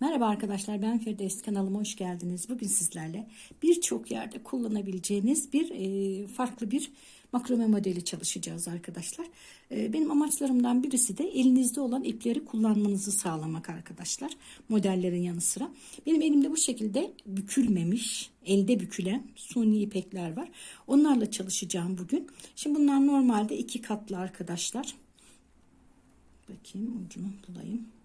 Merhaba arkadaşlar ben Firdevs kanalıma hoş geldiniz. Bugün sizlerle birçok yerde kullanabileceğiniz bir e, farklı bir makrome modeli çalışacağız arkadaşlar. E, benim amaçlarımdan birisi de elinizde olan ipleri kullanmanızı sağlamak arkadaşlar. Modellerin yanı sıra. Benim elimde bu şekilde bükülmemiş, elde bükülen suni ipekler var. Onlarla çalışacağım bugün. Şimdi bunlar normalde iki katlı arkadaşlar. Bakayım ucunu bulayım.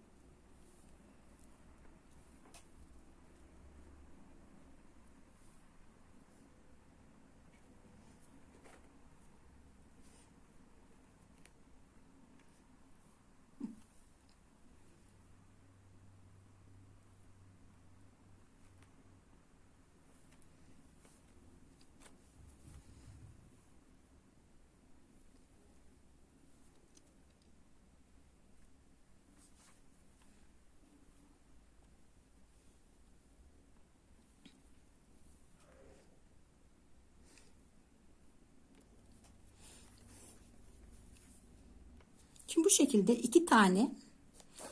Şimdi bu şekilde iki tane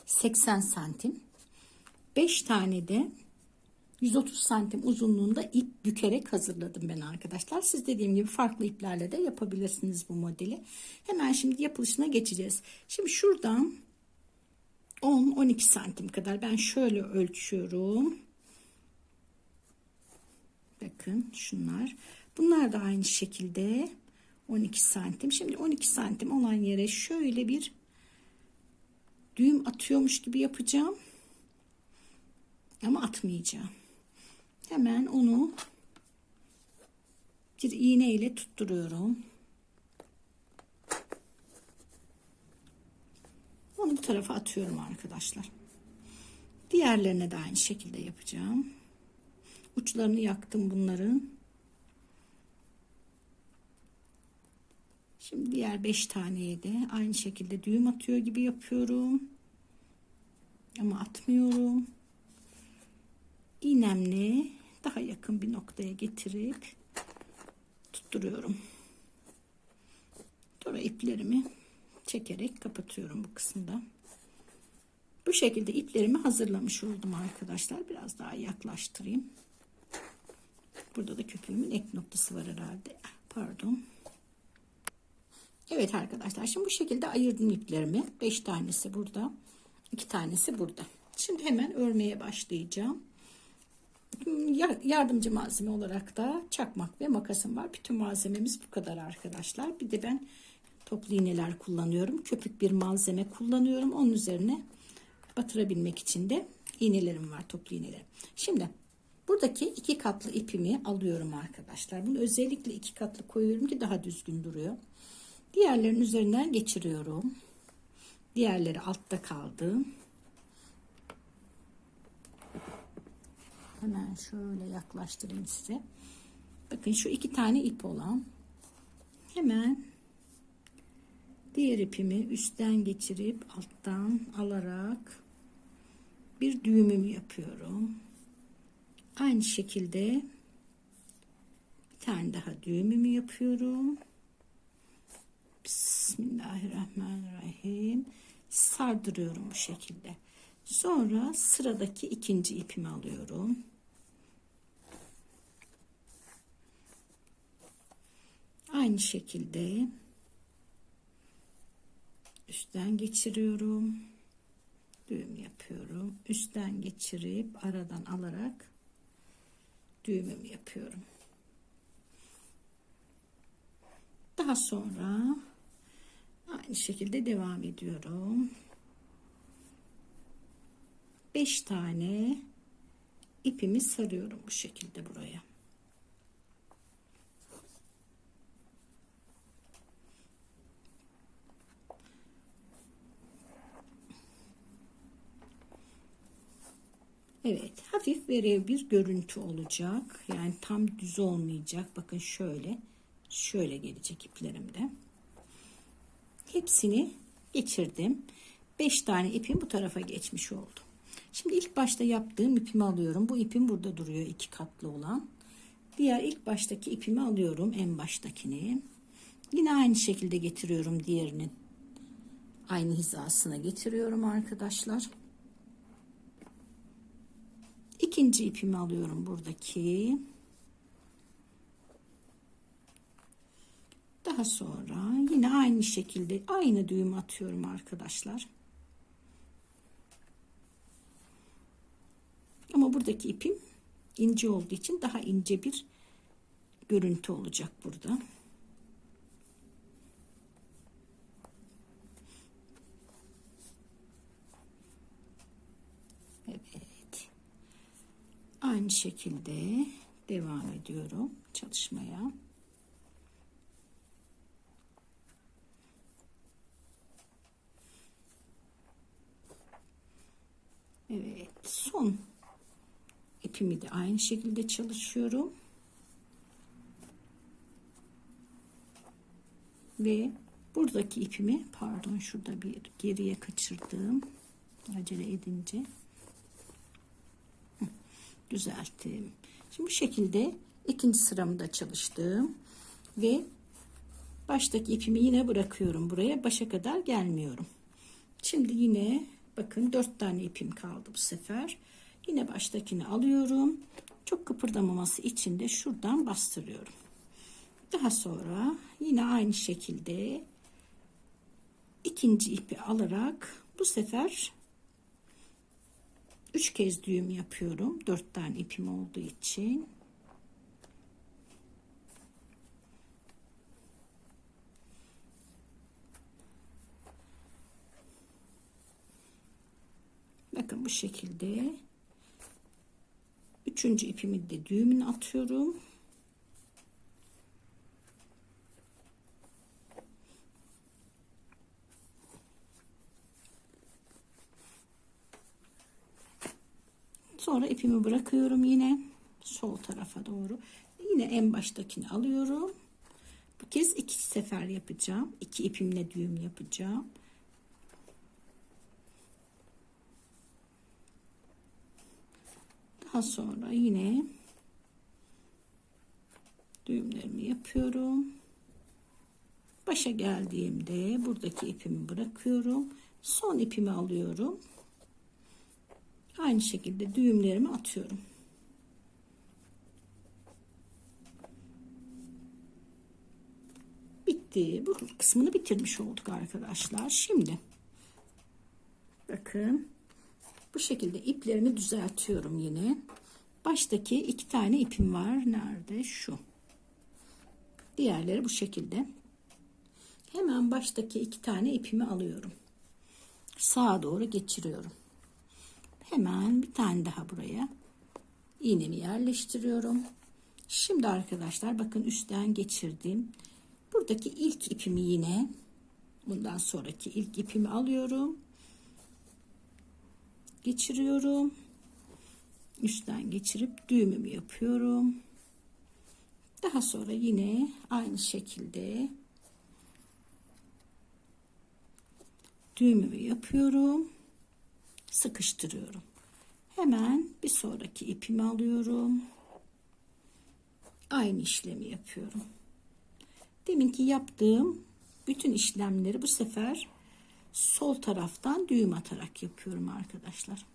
80 santim, 5 tane de 130 santim uzunluğunda ip bükerek hazırladım ben arkadaşlar. Siz dediğim gibi farklı iplerle de yapabilirsiniz bu modeli. Hemen şimdi yapılışına geçeceğiz. Şimdi şuradan 10-12 santim kadar ben şöyle ölçüyorum. Bakın şunlar. Bunlar da aynı şekilde 12 santim. Şimdi 12 santim olan yere şöyle bir düğüm atıyormuş gibi yapacağım. Ama atmayacağım. Hemen onu bir iğne ile tutturuyorum. Onu bu tarafa atıyorum arkadaşlar. Diğerlerine de aynı şekilde yapacağım. Uçlarını yaktım bunların. Şimdi diğer 5 taneye de aynı şekilde düğüm atıyor gibi yapıyorum. Ama atmıyorum. İğnemle daha yakın bir noktaya getirip tutturuyorum. Sonra iplerimi çekerek kapatıyorum bu kısımda. Bu şekilde iplerimi hazırlamış oldum arkadaşlar. Biraz daha yaklaştırayım. Burada da köpüğümün ek noktası var herhalde. Pardon. Evet arkadaşlar şimdi bu şekilde ayırdım iplerimi. 5 tanesi burada. 2 tanesi burada. Şimdi hemen örmeye başlayacağım. Yardımcı malzeme olarak da çakmak ve makasım var. Bütün malzememiz bu kadar arkadaşlar. Bir de ben toplu iğneler kullanıyorum. Köpük bir malzeme kullanıyorum. Onun üzerine batırabilmek için de iğnelerim var. Toplu iğnelerim. Şimdi buradaki iki katlı ipimi alıyorum arkadaşlar. Bunu özellikle iki katlı koyuyorum ki daha düzgün duruyor. Diğerlerin üzerinden geçiriyorum. Diğerleri altta kaldı. Hemen şöyle yaklaştırayım size. Bakın şu iki tane ip olan. Hemen diğer ipimi üstten geçirip alttan alarak bir düğümümü yapıyorum. Aynı şekilde bir tane daha düğümümü yapıyorum. Bismillahirrahmanirrahim. Sardırıyorum bu şekilde. Sonra sıradaki ikinci ipimi alıyorum. Aynı şekilde üstten geçiriyorum. Düğüm yapıyorum. Üstten geçirip aradan alarak düğümümü yapıyorum. Daha sonra aynı şekilde devam ediyorum. 5 tane ipimi sarıyorum bu şekilde buraya. Evet hafif verev bir görüntü olacak. Yani tam düz olmayacak. Bakın şöyle şöyle gelecek iplerimde. Hepsini geçirdim. 5 tane ipim bu tarafa geçmiş oldu. Şimdi ilk başta yaptığım ipimi alıyorum. Bu ipim burada duruyor iki katlı olan. Diğer ilk baştaki ipimi alıyorum en baştakini. Yine aynı şekilde getiriyorum diğerinin aynı hizasına getiriyorum arkadaşlar. ikinci ipimi alıyorum buradaki. Daha sonra yine aynı şekilde aynı düğüm atıyorum arkadaşlar. Ama buradaki ipim ince olduğu için daha ince bir görüntü olacak burada. Evet. Aynı şekilde devam ediyorum çalışmaya. Evet, son ipimi de aynı şekilde çalışıyorum. Ve buradaki ipimi pardon şurada bir geriye kaçırdım. Acele edince düzelttim. Şimdi bu şekilde ikinci sıramı da çalıştım ve baştaki ipimi yine bırakıyorum buraya başa kadar gelmiyorum. Şimdi yine bakın dört tane ipim kaldı bu sefer. Yine baştakini alıyorum. Çok kıpırdamaması için de şuradan bastırıyorum. Daha sonra yine aynı şekilde ikinci ipi alarak bu sefer üç kez düğüm yapıyorum. Dört tane ipim olduğu için. Bakın bu şekilde üçüncü ipimi de düğümünü atıyorum. Sonra ipimi bırakıyorum yine sol tarafa doğru. Yine en baştakini alıyorum. Bu kez iki sefer yapacağım. İki ipimle düğüm yapacağım. Daha sonra yine düğümlerimi yapıyorum. Başa geldiğimde buradaki ipimi bırakıyorum. Son ipimi alıyorum. Aynı şekilde düğümlerimi atıyorum. Bitti. Bu kısmını bitirmiş olduk arkadaşlar. Şimdi bakın bu şekilde iplerimi düzeltiyorum yine. Baştaki iki tane ipim var. Nerede? Şu. Diğerleri bu şekilde. Hemen baştaki iki tane ipimi alıyorum. Sağa doğru geçiriyorum. Hemen bir tane daha buraya iğnemi yerleştiriyorum. Şimdi arkadaşlar bakın üstten geçirdim. Buradaki ilk ipimi yine bundan sonraki ilk ipimi alıyorum. Geçiriyorum. Üstten geçirip düğümümü yapıyorum. Daha sonra yine aynı şekilde düğümümü yapıyorum sıkıştırıyorum. Hemen bir sonraki ipimi alıyorum. Aynı işlemi yapıyorum. Deminki yaptığım bütün işlemleri bu sefer sol taraftan düğüm atarak yapıyorum arkadaşlar.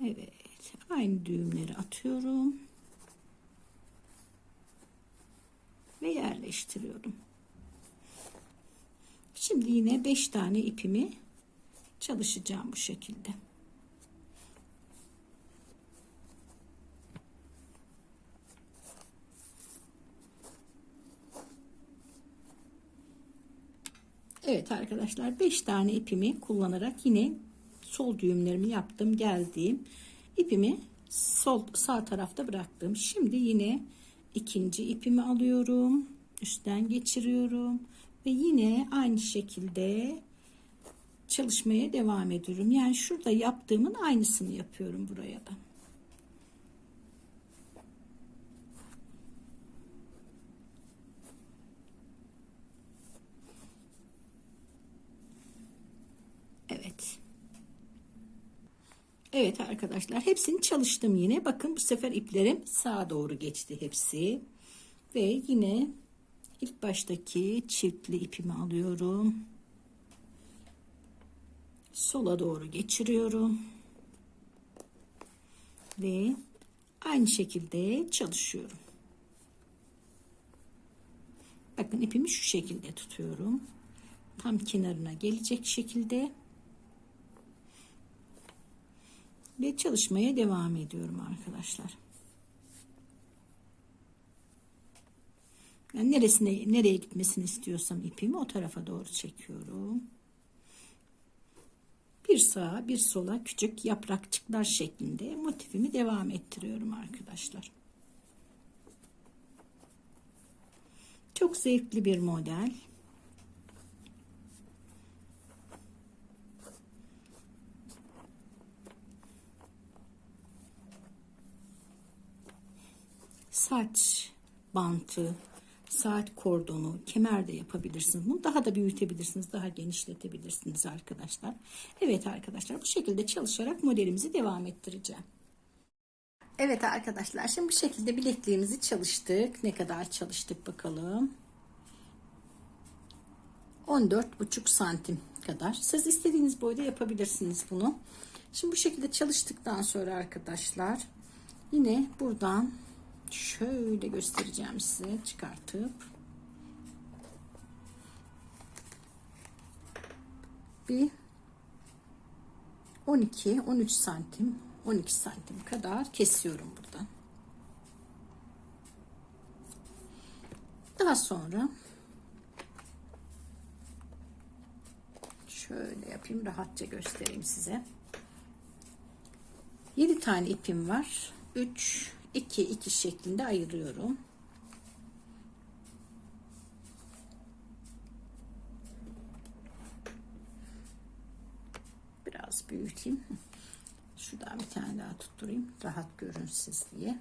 Evet, aynı düğümleri atıyorum. ve yerleştiriyorum. Şimdi yine 5 tane ipimi çalışacağım bu şekilde. Evet arkadaşlar 5 tane ipimi kullanarak yine sol düğümlerimi yaptım geldiğim ipimi sol sağ tarafta bıraktım. Şimdi yine ikinci ipimi alıyorum üstten geçiriyorum ve yine aynı şekilde çalışmaya devam ediyorum. Yani şurada yaptığımın aynısını yapıyorum buraya da Evet. Evet arkadaşlar hepsini çalıştım yine. Bakın bu sefer iplerim sağa doğru geçti hepsi. Ve yine İlk baştaki çiftli ipimi alıyorum. Sola doğru geçiriyorum. Ve aynı şekilde çalışıyorum. Bakın ipimi şu şekilde tutuyorum. Tam kenarına gelecek şekilde ve çalışmaya devam ediyorum arkadaşlar. Yani neresine nereye gitmesini istiyorsam ipimi o tarafa doğru çekiyorum. Bir sağa bir sola küçük yaprakçıklar şeklinde motifimi devam ettiriyorum arkadaşlar. Çok zevkli bir model. Saç bantı, saat kordonu, kemer de yapabilirsiniz. Bunu daha da büyütebilirsiniz, daha genişletebilirsiniz arkadaşlar. Evet arkadaşlar bu şekilde çalışarak modelimizi devam ettireceğim. Evet arkadaşlar şimdi bu şekilde bilekliğimizi çalıştık. Ne kadar çalıştık bakalım. 14,5 santim kadar. Siz istediğiniz boyda yapabilirsiniz bunu. Şimdi bu şekilde çalıştıktan sonra arkadaşlar yine buradan şöyle göstereceğim size çıkartıp bir 12 13 santim 12 santim kadar kesiyorum buradan. Daha sonra şöyle yapayım rahatça göstereyim size. 7 tane ipim var. 3 2 2 şeklinde ayırıyorum. Biraz büyüteyim. Şuradan bir tane daha tutturayım. Rahat görünsün diye.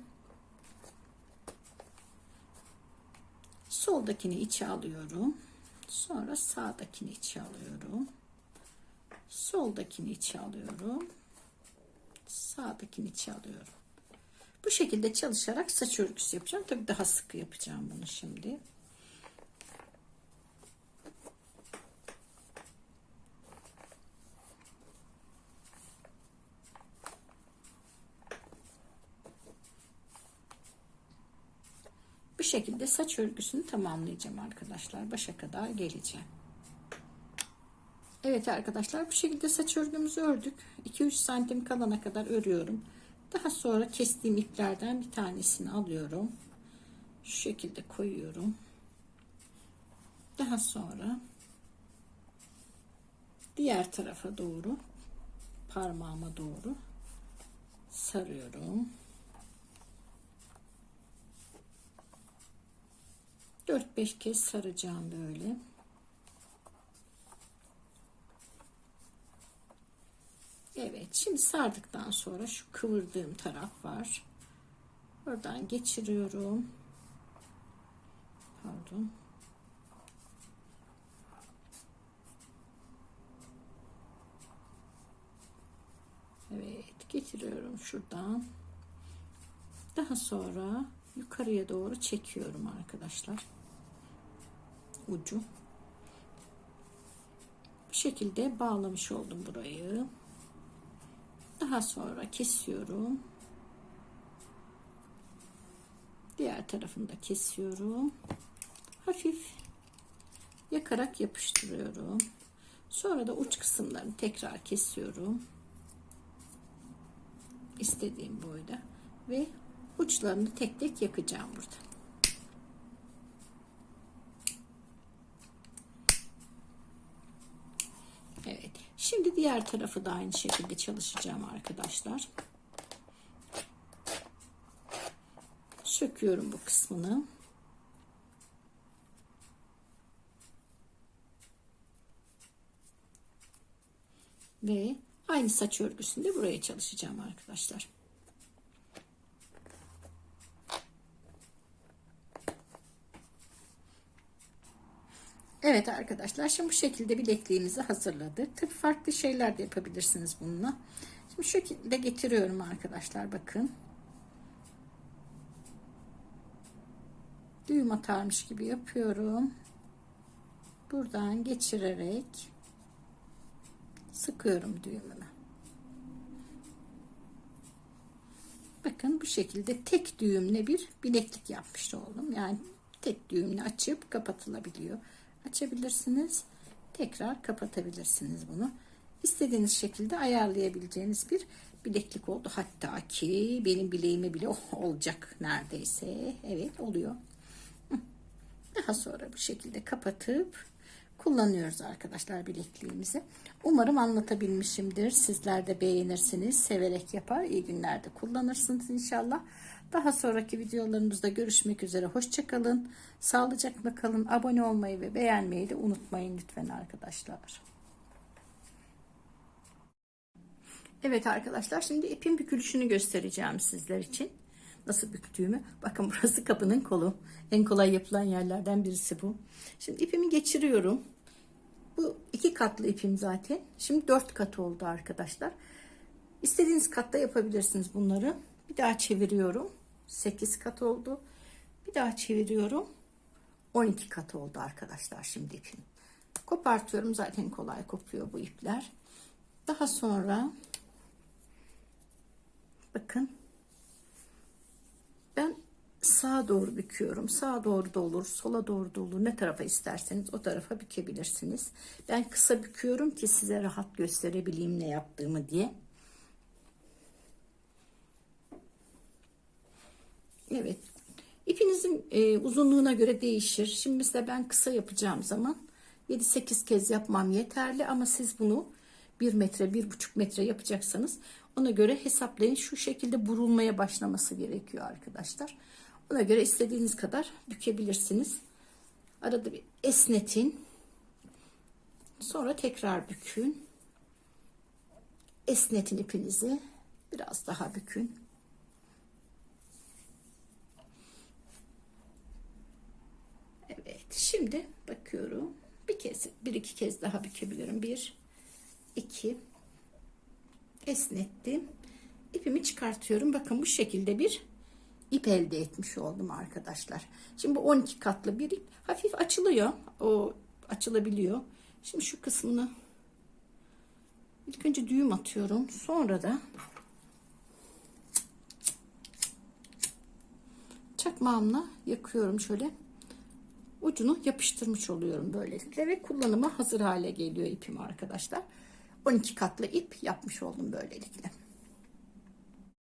Soldakini içe alıyorum. Sonra sağdakini içe alıyorum. Soldakini içe alıyorum. Sağdakini içe alıyorum. Bu şekilde çalışarak saç örgüsü yapacağım. Tabii daha sıkı yapacağım bunu şimdi. Bu şekilde saç örgüsünü tamamlayacağım arkadaşlar. Başa kadar geleceğim. Evet arkadaşlar bu şekilde saç örgümüzü ördük. 2-3 santim kalana kadar örüyorum. Daha sonra kestiğim iplerden bir tanesini alıyorum. Şu şekilde koyuyorum. Daha sonra diğer tarafa doğru parmağıma doğru sarıyorum. 4-5 kez saracağım böyle. Evet şimdi sardıktan sonra şu kıvırdığım taraf var. Oradan geçiriyorum. Pardon. Evet getiriyorum şuradan. Daha sonra yukarıya doğru çekiyorum arkadaşlar. Ucu. Bu şekilde bağlamış oldum burayı. Daha sonra kesiyorum. Diğer tarafını da kesiyorum. Hafif yakarak yapıştırıyorum. Sonra da uç kısımlarını tekrar kesiyorum. İstediğim boyda ve uçlarını tek tek yakacağım burada. Evet. Şimdi diğer tarafı da aynı şekilde çalışacağım arkadaşlar. Söküyorum bu kısmını. Ve aynı saç örgüsünde buraya çalışacağım arkadaşlar. Evet arkadaşlar şimdi bu şekilde bilekliğimizi hazırladık. Tabi farklı şeyler de yapabilirsiniz bununla. Şimdi şu şekilde getiriyorum arkadaşlar bakın. düğüm atarmış gibi yapıyorum. Buradan geçirerek sıkıyorum düğümümü. Bakın bu şekilde tek düğümle bir bileklik yapmış oldum. Yani tek düğümle açıp kapatılabiliyor. Açabilirsiniz. Tekrar kapatabilirsiniz bunu. İstediğiniz şekilde ayarlayabileceğiniz bir bileklik oldu. Hatta ki benim bileğime bile olacak neredeyse. Evet oluyor. Daha sonra bu şekilde kapatıp kullanıyoruz arkadaşlar bilekliğimizi. Umarım anlatabilmişimdir. Sizler de beğenirsiniz. Severek yapar. İyi günlerde kullanırsınız inşallah. Daha sonraki videolarımızda görüşmek üzere. Hoşçakalın. Sağlıcakla kalın. Abone olmayı ve beğenmeyi de unutmayın lütfen arkadaşlar. Evet arkadaşlar şimdi ipin bükülüşünü göstereceğim sizler için. Nasıl büktüğümü. Bakın burası kapının kolu. En kolay yapılan yerlerden birisi bu. Şimdi ipimi geçiriyorum. Bu iki katlı ipim zaten. Şimdi dört kat oldu arkadaşlar. İstediğiniz katta yapabilirsiniz bunları. Bir daha çeviriyorum. 8 kat oldu. Bir daha çeviriyorum. 12 kat oldu arkadaşlar şimdi ipim. Kopartıyorum. Zaten kolay kopuyor bu ipler. Daha sonra bakın sağa doğru büküyorum. Sağa doğru da olur, sola doğru da olur. Ne tarafa isterseniz o tarafa bükebilirsiniz. Ben kısa büküyorum ki size rahat gösterebileyim ne yaptığımı diye. Evet. İpinizin e, uzunluğuna göre değişir. Şimdi mesela ben kısa yapacağım zaman 7-8 kez yapmam yeterli ama siz bunu 1 metre, 1,5 metre yapacaksanız ona göre hesaplayın. Şu şekilde burulmaya başlaması gerekiyor arkadaşlar. Ona göre istediğiniz kadar bükebilirsiniz. Arada bir esnetin. Sonra tekrar bükün. Esnetin ipinizi. Biraz daha bükün. Evet. Şimdi bakıyorum. Bir kez, bir iki kez daha bükebilirim. Bir, iki, esnettim. İpimi çıkartıyorum. Bakın bu şekilde bir ip elde etmiş oldum arkadaşlar. Şimdi bu 12 katlı bir ip hafif açılıyor. O açılabiliyor. Şimdi şu kısmını ilk önce düğüm atıyorum. Sonra da çakmağımla yakıyorum şöyle. Ucunu yapıştırmış oluyorum böylelikle ve kullanıma hazır hale geliyor ipim arkadaşlar. 12 katlı ip yapmış oldum böylelikle.